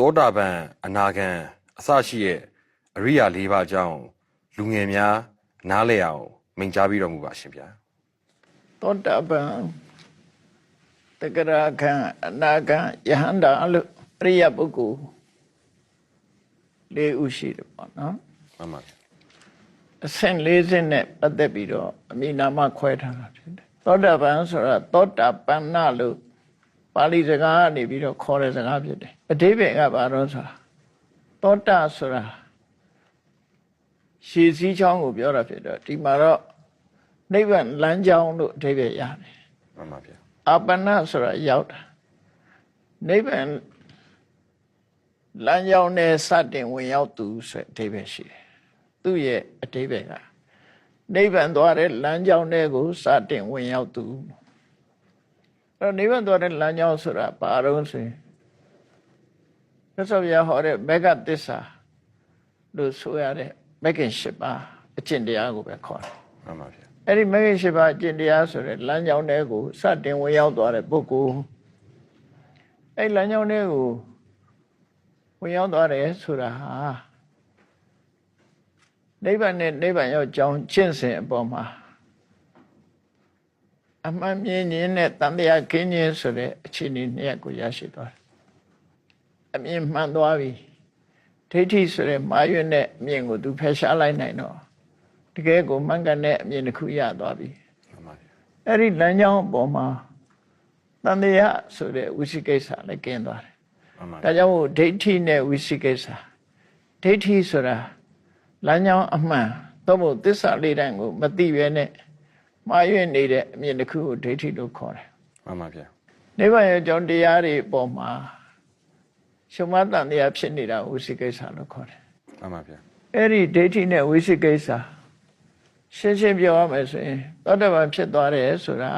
သောတာပန်အနာဂံအစရှိရဲ့အရိယာ၄ပါးအကြောင်းလူငယ်များနားလည်အောင်မိန့်ကြားပြီးတော်မူပါရှင်ဗျာသောတာပန်တဂရခံအနာခံယဟန္တာလို့အရိယပုဂ္ဂိုလ်လေးဥရှိတယ်ပေါ့နော်မှန်ပါဗျာအဆင့်၄ဆင့်နဲ့ပတ်သက်ပြီးတော့အမိနာမခွဲထားတာဖြစ်တယ်သောတာပန်ဆိုတာသောတာပန္နလို့ပါဠိစကားကနေပြီးတော့ခေါ်တဲ့စကားဖြစ်တယ် အဓိပ္ပာယ်ကဘာလို့ဆိုတာသောတာဆိုတာရှည်စည်းချောင်းကိုပြောတာဖြစ်တော့ဒီမှာတော့နိဗ္ဗာန်လမ်းကြောင်းလို့အဓိပ္ပာယ်ရတယ်မှန်ပါဗျာအာပနဆိုတာရောက်တာနိဗ္ဗာန်လမ်းကြောင်းနဲ့စတင်ဝင်ရောက်သူဆိုတဲ့အဓိပ္ပာယ်ရှိတယ်သူ့ရဲ့အဓိပ္ပာယ်ကနိဗ္ဗာန်သွားတဲ့လမ်းကြောင်းတွေကိုစတင်ဝင်ရောက်သူအဲ့တော့နိဗ္ဗာန်သွားတဲ့လမ်းကြောင်းဆိုတာဘာလို့ဆိုရင် သစ္စာပြဟောတဲ့မေဃသစ္စာလို့ဆိုရတဲ့မဂ္ဂင်၈ပါးအကျင့်တရားကိုပဲခေါ်တယ်မှန်ပါဗျာအဲ့ဒီမဂ္ဂင်၈ပါးအကျင့်တရားဆိုတဲ့လမ်းကြောင်းတွေကိုစတင်ဝင်ရောက်သွားတဲ့ပုဂ္ဂိုလ်အဲ့လမ်းကြောင်းတွေကိုဝင်ရောက်သွားတယ်ဆိုတာဟာနိဗ္ဗာန်နဲ့နိဗ္ဗာန်ရောက်ကြောင်းကျင့်စဉ်အပေါ်မှာအမှန်မြင်ခြင်းနဲ့တန်တရားခင်းခြင်းဆိုတဲ့အခြေအနေနှစ်ရပ်ကိုရရှိသွားတယ် အမြင်မှန်သွားပြီဒိဋ္ဌိဆိုတဲ့မာရွတ်နဲ့အမြင်ကိုသူဖယ်ရှားလိုက်နိုင်တော့တကယ်ကိုမှန်ကန်တဲ့အမြင်တစ်ခုရသွားပြီမှန်ပါဗျာအဲ့ဒီလမ်းကြောင်းအပေါ်မှာတန်တရားဆိုတဲ့ဝိသိကိစ္စလည်းကျင်းသွားတယ်မှန်ပါဒါကြောင့်မို့ဒိဋ္ဌိနဲ့ဝိသိကိစ္စဒိဋ္ဌိဆိုတာလမ်းကြောင်းအမှန်သို့မဟုတ်သစ္စာလေးတိုင်းကိုမသိပဲနဲ့မှားယွင်းနေတဲ့အမြင်တစ်ခုကိုဒိဋ္ဌိလို့ခေါ်တယ်မှန်ပါဗျာနိဗ္ဗာန်ရဲ့အကြောင်းတရားတွေအပေါ်မှာ ရှုံမတန်တရားဖြစ်နေတာဝိသိကိစ္စလို့ခေါ်တယ်မှန်ပါဗျာအဲ့ဒီဒိဋ္ဌိနဲ့ဝိသိကိစ္စရှင်းရှင်းပြောရမယ်ဆိုရင်သောတပန်ဖြစ်သွားတယ်ဆိုတာ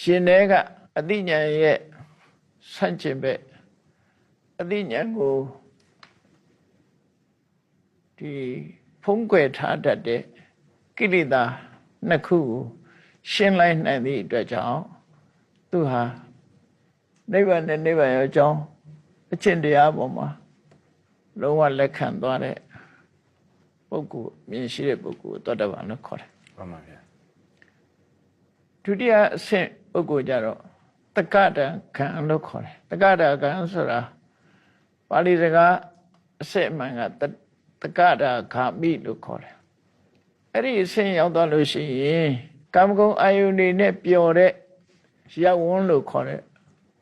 ရှင်တဲ့ကအတိညာဏ်ရဲ့ဆန့်ကျင်ဘက်အတိညာဏ်ကိုဒီဖုံးကွယ်ထားတတ်တဲ့ကိလေသာနှစ်ခုကိုရှင်းလိုက်နိုင်သည့်အတွက်ကြောင့်သူဟာနိဗ္ဗာန်နဲ့နိဗ္ဗာန်ရဲ့အကြောင်း အကျင့်တရားပေါ်မှာလုံးဝလက်ခံသွားတဲ့ပုဂ္ဂိုလ်မြင်ရှိတဲ့ပုဂ္ဂိုလ်ကိုသောတပန်လို့ခေါ်တယ်မှန်ပါဗျာဒုတိယအဆင့်ပုဂ္ဂိုလ်ကြတော့တက္ကတံခံလို့ခေါ်တယ်တက္ကတခံဆိုတာပါဠိစကားအစစ်အမှန်ကတတက္ကတာဂာမိလို့ခေါ်တယ်အဲ့ဒီအဆင့်ရောက်သွားလို့ရှိရင်ကာမဂုဏ်အာယုန်တွေနဲ့ပျော်တဲ့ရောက်ဝန်းလို့ခေါ်တဲ့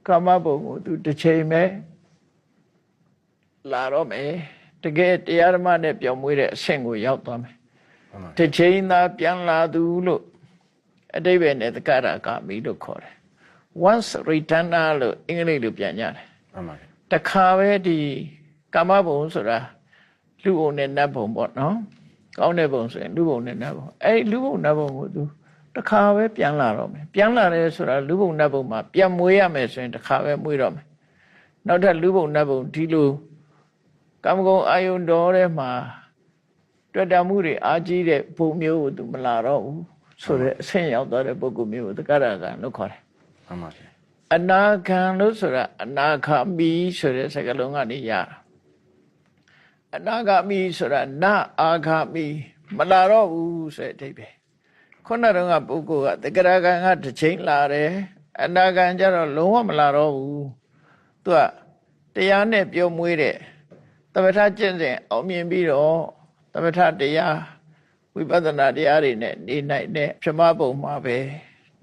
ကာမဘုံကိုသူတစ်ချိန်ပဲ လာတော့မယ်တကယ်တရားဓမ္မနဲ့ပျော်မွေးတဲ့အဆင့်ကိုရောက်သွားမယ်မှန်ပါတစ်ချိန်သာပြန်လာသူလို့အတိပ္ပယ်နဲ့တက္ကရာကမိလို့ခေါ်တယ် once returner လို့အင်္ဂလိပ်လိုပြန်ကြတယ်မှန်ပါဗျာတခါပဲဒီကာမဘုံဆိုတာလူဘုံနဲ့နတ်ဘုံပေါ့နော်ကောင်းတဲ့ဘုံဆိုရင်လူဘုံနဲ့နတ်ဘုံအဲ့ဒီလူဘုံနတ်ဘုံကိုသူတခါပဲပြန်လာတော့မယ်ပြန်လာတယ်ဆိုတာလူဘုံနတ်ဘုံမှာပြန်မွေးရမယ်ဆိုရင်တခါပဲမွေးတော့မယ်နောက်ထပ်လူဘုံနတ်ဘုံဒီလို ကာမဂုဏ်အာယုန်တော်ထဲမှာတွေ့တာမှုတွေအားကြီးတဲ့ဘုံမျိုးကိုသူမလာတော့ဘူးဆိုတော့အဆင့်ရောက်သွားတဲ့ပုဂ္ဂိုလ်မျိုးကိုတက္ကရာကလို့ခေါ်တယ်မှန်ပါဗျာအနာခံလို့ဆိုတာအနာခမီဆိုတဲ့စကားလုံးကနေရတာအနာဂမီဆိုတာနာအာဂမီမလာတော့ဘူးဆိုတဲ့အဓိပ္ပာယ်ခုနတုန်းကပုဂ္ဂိုလ်ကတက္ကရာကံကတစ်ချိန်လာတယ်အနာဂံကျတော့လုံးဝမလာတော့ဘူးသူကတရားနဲ့ပြောမွေးတဲ့သ မထကျင့်စဉ်အောင်မြင်ပြီးတော့သမထတရားဝိပဿနာတရားတွေနဲ့နေနိုင်တဲ့ပြမဘုံမှာပဲ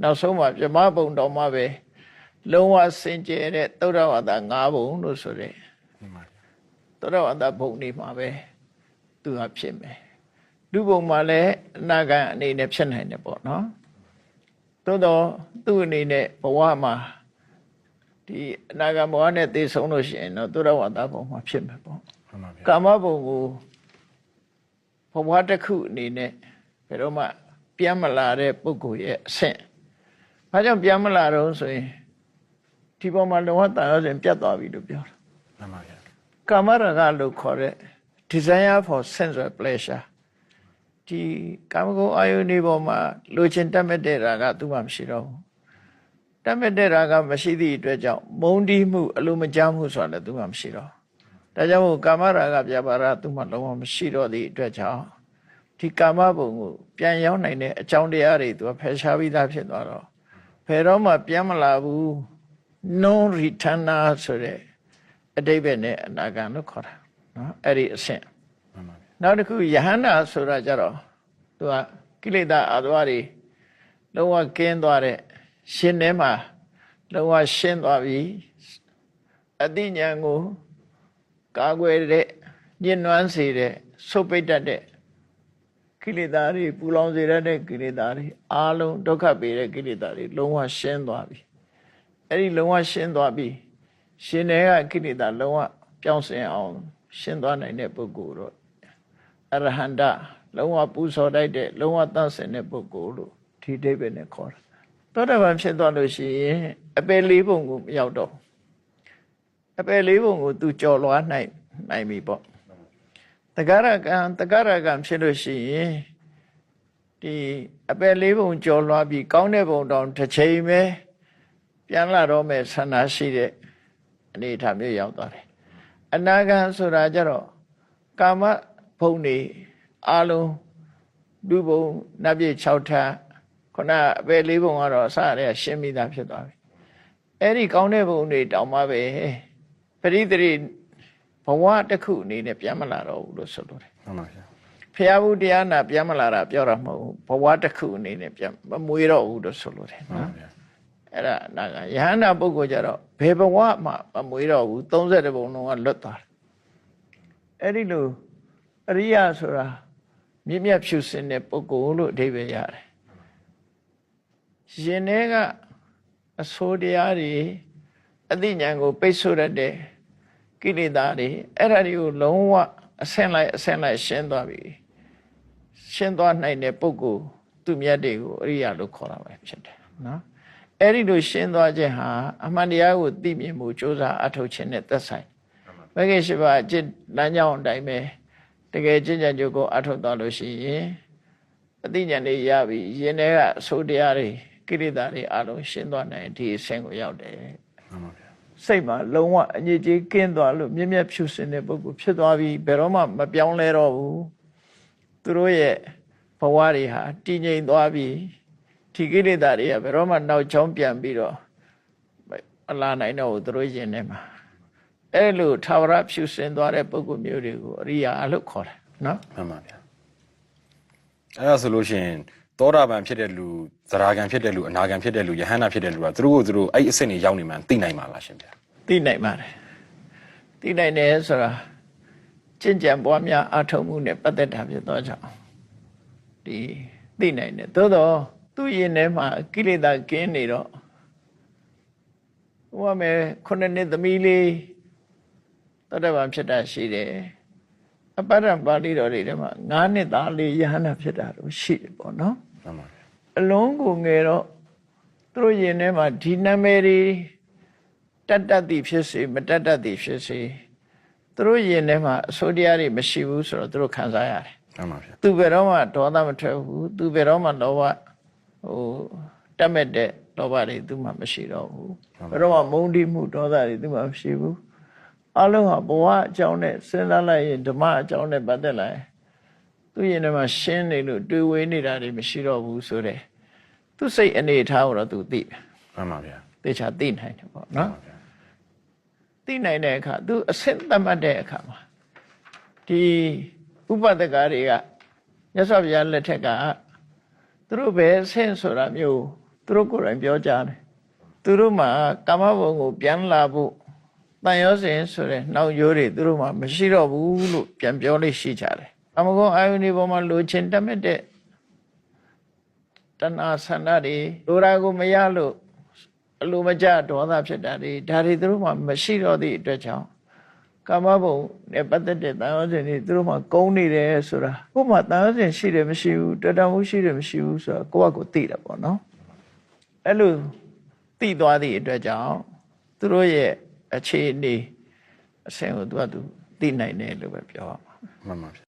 နောက်ဆုံးမှာပြမဘုံတော်မှာပဲလုံးဝစင်ကြယ်တဲ့သုဒ္ဓဝါဒ၅ဘုံလို့ဆိုတဲ့မှန်ပါဗျာသုဒ္ဓဝါဒဘုံနေမှာပဲသူကဖြစ်မယ်လူဘုံမှာလည်းအနာဂတ်အနေနဲ့ဖြစ်နိုင်တယ်ပေါ့နော်သို့တော့သူ့အနေနဲ့ဘဝမှာဒီအနာဂတ်ဘဝနဲ့သိဆုံးလို့ရှိရင်တော့သုဒ္ဓဝါဒဘုံမှာဖြစ်မယ်ပေါ့ မှန်ပါဗျာကာမဘုံကိုဘဝတစ်ခုအနေနဲ့ဘယ်တော့မှပြန်မလာတဲ့ပုဂ္ဂိုလ်ရဲ့အဆင့်။ဘာကြောင့်ပြန်မလာတော့ဆိုရင်ဒီပေါ်မှာလောကတန်ရောစဉ်ပြတ်သွားပြီလို့ပြောတာမှန်ပါဗျာ။ကာမရဂလို့ခေါ်တဲ့ desire for sensual pleasure ဒီကာမဂုဏ်အာယုန်ဒီပေါ်မှာလိုချင်တတ်မဲ့တဲ့ရာကသူ့မှာမရှိတော့ဘူး။တတ်မဲ့တဲ့ရာကမရှိသည့်အတွက်ကြောင့်မုန်းတီးမှုအလိုမကျမှုဆိုတာလည်းသူမှမရှိတော့ ဒါကြောင့်မို့ကာမရာဂပြပါရသူမှလုံးဝမရှိတော့သည့်အတွက်ကြောင့်ဒီကာမဘုံကိုပြန်ရောက်နိုင်တဲ့အကြောင်းတရားတွေသူကဖယ်ရှားပြီးသားဖြစ်သွားတော့ဖယ်တော့မှပြန်မလာဘူး non returner ဆိုတဲ့အတိပ္ပယ်နဲ့အနာဂံလို့ခေါ်တာနော်အဲ့ဒီအဆင့်မှန်ပါဗျာနောက်တစ်ခုယဟန္တာဆိုတာကြတော့သူကကိလေသာအသွားတွေလုံးဝကင်းသွားတဲ့ရှင်ထဲမှာလုံးဝရှင်းသွားပြီအတိညာဏ်ကို ကာကွယ်တဲ့ညှဉ်းနှွမ်းစေတဲ့ဆုတ်ပိတ်တတ်တဲ့ကိလေသာတွေပူလောင်စေတတ်တဲ့ကိလေသာတွေအားလုံးဒုက္ခပေးတဲ့ကိလေသာတွေလုံးဝရှင်းသွားပြီအဲ့ဒီလုံးဝရှင်းသွားပြီရှင်ထဲကကိလေသာလုံးဝပြောင်းစင်အောင် ရှင်းသွားနိုင်တဲ့ပုဂ္ဂိုလ်တော့အရဟန္တလုံးဝပူဇော်တတ်တဲ့လုံးဝသန့်စင်တဲ့ပုဂ္ဂိုလ်လို့ဒီအိဗယ်နဲ့ခေါ်တာသောတာပန်ဖြစ်သွားလို့ရှိရင်အပယ်လေးပုံကိုမရောက်တော့ဘူး အပယ်လေးပုံကိုသူကြော်လွားနိုင်နိုင်ပြီပေါ့တဂရကံတဂရကံဖြစ်လို့ရှိရင်ဒီအပယ်လေးပုံကြော်လွားပြီးကောင်းတဲ့ပုံတောင်တစ်ချိန်ပဲပြန်လာတော့မဲ့ဆန္ဒရှိတဲ့အနေအထားမျိုးရောက်သွားတယ်အနာဂံဆိုတာကြတော့ကာမဘုံတွေအလုံးလူဘုံနတ်ပြည်6ထပ်ခုနအပယ်လေးဘုံကတော့အစရရှင်းပြီးသားဖြစ်သွားပြီအဲ့ဒီကောင်းတဲ့ဘုံတွေတောင်မှပဲ ပရိသေရိဘဝတစ်ခုအနေနဲ့ပြန်မလာတော့ဘူးလို့ဆိုလိုတယ်မှန်ပါဗျာဖျားဘူးတရားနာပြန်မလာတာပြောတာမဟုတ်ဘူးဘဝတစ်ခုအနေနဲ့ပြန်မမွေးတော့ဘူးလို့ဆိုလိုတယ်မှန်နော်ပါဗျာအဲ့ဒါနာကယဟန္တာပုဂ္ဂိုလ်ကြတော့ဘယ်ဘဝမှမမွေးတော့ဘူး30ဘုံလုံးကလွတ်သွားတယ်အဲ့ဒီလိုအရိယဆိုတာမြင့်မြတ်ဖြူစင်တဲ့ပုဂ္ဂိုလ်လို့အဓိပ္ပာယ်ရတယ်ရှင်ထဲကအဆိုးတရားတွေအသိဉာဏ်ကို ပိတ်ဆို့ရတဲ့ ကိလေသာတွေအဲ့ဒါတွေကိုလုံးဝအဆင့်လိုက်အဆင့်လိုက်ရှင်းသွားပြီရှင်းသွားနိုင်တဲ့ပုဂ္ဂိုလ်သူမြတ်တွေကိုအရိယလို့ခေါ်တာပဲဖြစ်တယ်နော်အဲ့ဒီလိုရှင်းသွားခြင်းဟာအမှန်တရားကိုသိမြင်မှုစ조사အထောက်ခြင်းနဲ့သက်ဆိုင်မဂ္ဂင်ရှိပါအကျင့်လမ်းကြောင်းအတိုင်းပဲတကယ်ကျင့်ကြံကြိုးကိုအထောက်သွားလို့ရှိရင်အသိဉာဏ်လေးရပြီရင်ထဲကအဆိုးတရားတွေကိရိတာတွေအလုံးရှင်းသွားနိုင်ဒီအဆင့်ကိုရောက်တယ်မှန်ပါဗျာ စိတ်မှာလုံးဝအညစ်အကြေးကင်းသွားလို့မြင့်မြတ်ဖြူစင်တဲ့ပုဂ္ဂိုလ်ဖြစ်သွားပြီဘယ်တော့မှမပြောင်းလဲတော့ဘူးသူတို့ရဲ့ဘဝတွေဟာတည်ငြိမ်သွားပြီဒီကိလေသာတွေကဘယ်တော့မှနောက်ချောင်းပြန်ပြီးတော့မလာနိုင်တော့ဘူးသူတို့ရင်ထဲမှာအဲ့လိုထာဝရဖြူစင်သွားတဲ့ပုဂ္ဂိုလ်မျိုးတွေကိုအရိယာလို့ခေါ်တယ်နော်မှန်ပါဗျာအဲ့ဒါဆိုလို့ရှိရင် သောတာပန်ဖြစ်တဲ့လူသရဂံဖြစ်တဲ့လူအနာဂံဖြစ်တဲ့လူယဟန္တာဖြစ်တဲ့လူကသူတို့ကိုသူတို့အဲ့ဒီအဆင့်တွေရောက်နေမှသိနိုင်မှာလားရှင်ဗျာသိနိုင်ပါတယ်သိနိုင်တယ်ဆိုတာကျင့်ကြံပွားများအထောက်မှုနဲ့ပတ်သက်တာဖြစ်သောကြောင့်ဒီသိနိုင်တယ်သို့တော့သူ့ရင်ထဲမှာကိလေသာကင်းနေတော့ဟိုကမယ်ခုနှစ်နှစ်သမီးလေးတတ္တဗံဖြစ်တာရှိတယ်အပ္ပဒံပါဠိတော်တွေထဲမှာ၅နှစ်သားလေးယဟန္တာဖြစ်တာတော့ရှိတယ်ပေါ့နော် မှန်ပါဗျာအလုံးကိုငယ်တော့သူတို့ရင်ထဲမှာဒီနာမည်တွေတတ်တတ်သည်ဖြစ်စေမတတ်တတ်သည်ဖြစ်စေသူတို့ရင်ထဲမှာအစိုးတရားတွေမရှိဘူးဆိုတော့သူတို့ခံစားရတယ်မှန်ပါဗျာသူဘယ်တော့မှဒေါသမထွက်ဘူးသူဘယ်တော့မှလောဘဟိုတတ်မဲ့တဲ့လောဘတွေသူမှမရှိတော့ဘူးဘယ်တော့မှမုန်းတိမှုဒေါသတွေသူမှမရှိဘူးအလုံးဟာဘဝအကြောင်းနဲ့စဉ်းစားလိုက်ရင်ဓမ္မအကြောင်းနဲ့ပတ်သက်လာရင် သူရင်ထဲမှာရှင်းနေလို့တွေးဝေးနေတာတွေမရှိတော့ဘူးဆိုတဲ့သူစိတ်အနေအထားကိုတော့သူသိတယ်မှန်ပါဗျာသေချာသိနိုင်တယ်ပေါ့နော်မှန်ပါဗျာသိနိုင်တဲ့အခါသူအဆင့်သတ်မှတ်တဲ့အခါမှာဒီဥပဒကတွေကမြတ်စွာဘုရားလက်ထက်ကသူတို့ပဲအဆင့်ဆိုတာမျိုးသူတို့ကိုယ်တိုင်ပြောကြတယ်သူတို့မှာကာမဘုံကိုပြန်လာဖို့တန်ရောစဉ်ဆိုတဲ့နောက်ရိုးတွေသူတို့မှာမရှိတော့ဘူးလို့ပြန်ပြောလို့ရှိကြတယ် အမကုန်းအာယုန်ဒီပေါ်မှာလိုချင်တတ်မဲ့တဲ့တဏှာဆန္ဒတွေလိုရာကိုမရလို့အလိုမကျဒေါသဖြစ်တာတွေဒါတွေသူတို့မှမရှိတော့သည့်အတွက်ကြောင့်ကာမဘုံနဲ့ပတ်သက်တဲ့တန်ရောစဉ်တွေသူတို့မှကုန်းနေတယ်ဆိုတာကိုယ်မှတန်ရောစဉ်ရှိတယ်မရှိဘူးတတမှုရှိတယ်မရှိဘူးဆိုတာကိုယ့်ဘက်ကိုသိတယ်ပေါ့နော်အဲ့လိုသိသွားသည့်အတွက်ကြောင့်သူတို့ရဲ့အခြေအနေအဆင့်ကိုသူကသူသိနိုင်တယ်လို့ပဲပြောရမှာမှန်ပါဗျာ